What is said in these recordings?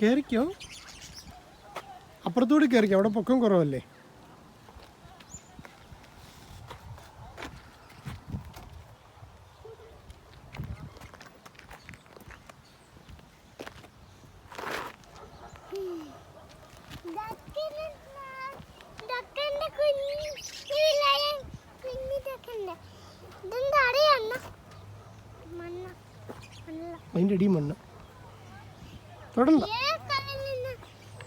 കയറിക്കോ അപ്പുറത്തൂടി കയറിക്കോ അവിടെ പൊക്കം കുറവല്ലേ? അതിന്റെ അടി മണ്ണ്. തൊടണ്ട.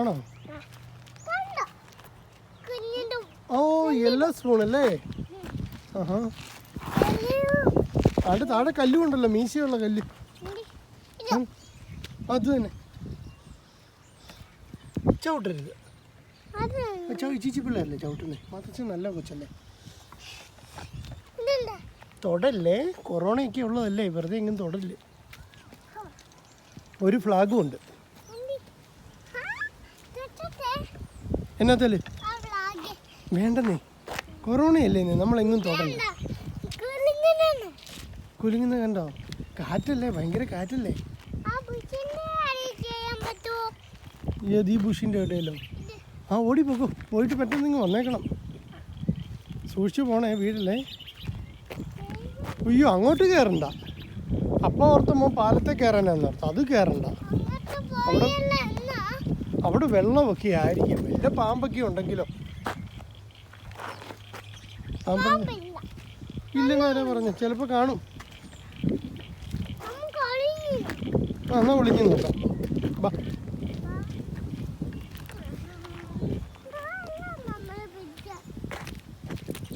ആണോ? ഓ യെല്ലോ സ്പൂൺ അല്ലേ? ആഹാ. അവിടെ താഴെ കല്ലുണ്ടല്ലോ മീശയുള്ള കല്ല്. അത് തന്നെ. ചവിട്ടരുത്. ചീച്ചി പിള്ളേരല്ലേ ചവിട്ടുന്നേ? മാത്തച്ഛൻ നല്ല കൊച്ചല്ലേ. തൊടല്ലേ? കൊറോണയൊക്കെ ഉള്ളതല്ലേ? വെറുതെ എങ്ങും തൊടല്ലേ ഒരു ഫ്ലാഗും ഉണ്ട്. എന്നാത്തല്ലേ? വേണ്ടെന്നേ. കൊറോണ അല്ലേ നമ്മളെങ്ങും തുടങ്ങി കുലുങ്ങുന്ന കണ്ടോ? കാറ്റല്ലേ? ഭയങ്കര കാറ്റല്ലേ? ഏത് ഈ ബുഷിന്റെ എവിടെയല്ലോ ആ ഓടി പോകൂ. പോയിട്ട് പെട്ടെന്ന് നിങ്ങൾ വന്നേക്കണം. സൂക്ഷിച്ചു പോണേ വീടല്ലേ അയ്യോ അങ്ങോട്ട് കയറണ്ട അപ്പം ഓർത്തുമ്പോൾ പാലത്തെ കയറാനാന്ന് ഓർത്ത്. അത് കയറണ്ട എന്നാ അവിടെ വെള്ളമൊക്കെ ആയിരിക്കും. വല്ല പാമ്പൊക്കെ ഉണ്ടെങ്കിലോ? ഇല്ലെന്നാരാ ഇല്ലെന്ന് ആരാ പറഞ്ഞു? ചിലപ്പോൾ കാണും. ആ എന്നാൽ വിളിക്കുന്നു ബാ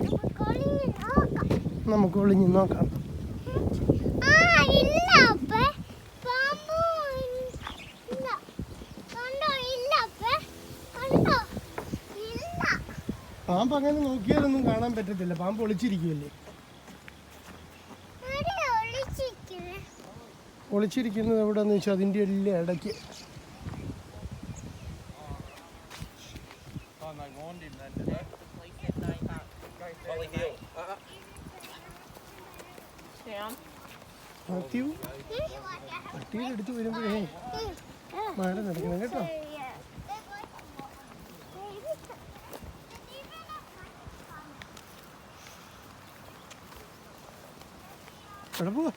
നമുക്ക് ഒളിഞ്ഞ് നോക്കാം നമുക്ക് വിളിഞ്ഞ് നോക്കാം ആ ഇല്ല അപ്പേ പാമ്പ് ഇല്ല കണ്ടോ ഇല്ല അപ്പേ കണ്ടോ ഇല്ല പാമ്പ് അങ്ങനെ നോക്കിയാലൊന്നും കാണാൻ പറ്റത്തില്ല. പാമ്പ് ഒളിച്ചിരിക്കുമല്ലേ ഒളിച്ചിരിക്കുന്നത് എവിടെയെന്ന് വെച്ചാൽ അതിന്റെ എല്ലാം ഇടയ്ക്ക്. മാത്യു പട്ടിയുടെ വരുമ്പോഴേ മഴ നടക്കണം കേട്ടോ. എവിടെ പോവാ.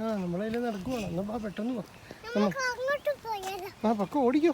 ആ നമ്മളതിൽ നടക്കുവാണ്. എന്നാ പെട്ടെന്ന് പോ ആ പക്കം ഓടിക്കോ.